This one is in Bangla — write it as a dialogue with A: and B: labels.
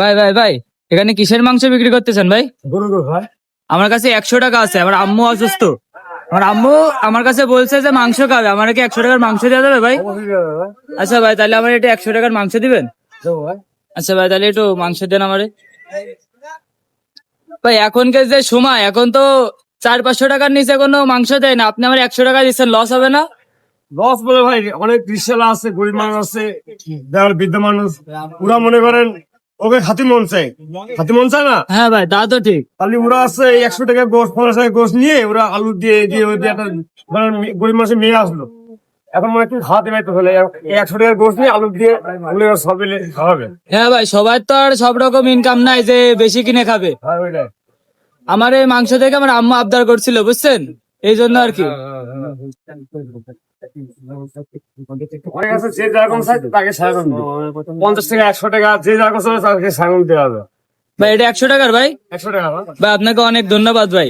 A: ভাই ভাই ভাই এখানে কিসের মাংস বিক্রি করতেছেন ভাই? আমার কাছে একশো টাকা আছে আমার আম্মু অসুস্থ। আমার আম্মু আমার কাছে বলছে যে মাংস খাবে আমার কি একশো টাকার মাংস দেওয়া যাবে ভাই?
B: অবশ্যই যাবে ভাই
A: আচ্ছা ভাই তাহলে আমার এটা একশো টাকার মাংস দিবেন? আচ্ছা ভাই তাহলে একটু মাংস দেন আমারে। ভাই এখনকার যে সময় এখন তো চার পাঁচশো টাকার নিচে কোনো মাংস দেয় না। আপনি আমার একশো টাকা দিচ্ছেন লস হবে না?
B: লস বলে ভাই অনেক রিক্সালা আছে গরিব মানুষ আছে বৃদ্ধ মানুষ ওরা মনে করেন ওকে খাতি মন চাই। মন চায় না?
A: হ্যাঁ ভাই তা তো ঠিক।
B: তাহলে ওরা আছে একশো টাকা গোস পঞ্চাশ টাকা গোস নিয়ে ওরা আলু দিয়ে দিয়ে ওই একটা মানে গরিব মানুষের মেয়ে আসলো। এখন মনে খাওয়াতে পারতো হলে একশো টাকার গোস নিয়ে আলু দিয়ে খাওয়াবে।
A: হ্যাঁ ভাই সবার তো আর সব রকম ইনকাম নাই যে বেশি কিনে খাবে।
B: হ্যাঁ
A: আমার এই মাংস থেকে আমার আম্মা আবদার করছিল বুঝছেন? এই জন্য আর কি।
B: অনেক আছে যে যেরকম চাই তাকে সাগন পঞ্চাশ টাকা একশো টাকা যে যেরকম চাই তাকে দেওয়া হবে
A: ভাই এটা একশো টাকার ভাই।
B: একশো টাকা
A: ভাই আপনাকে অনেক ধন্যবাদ ভাই।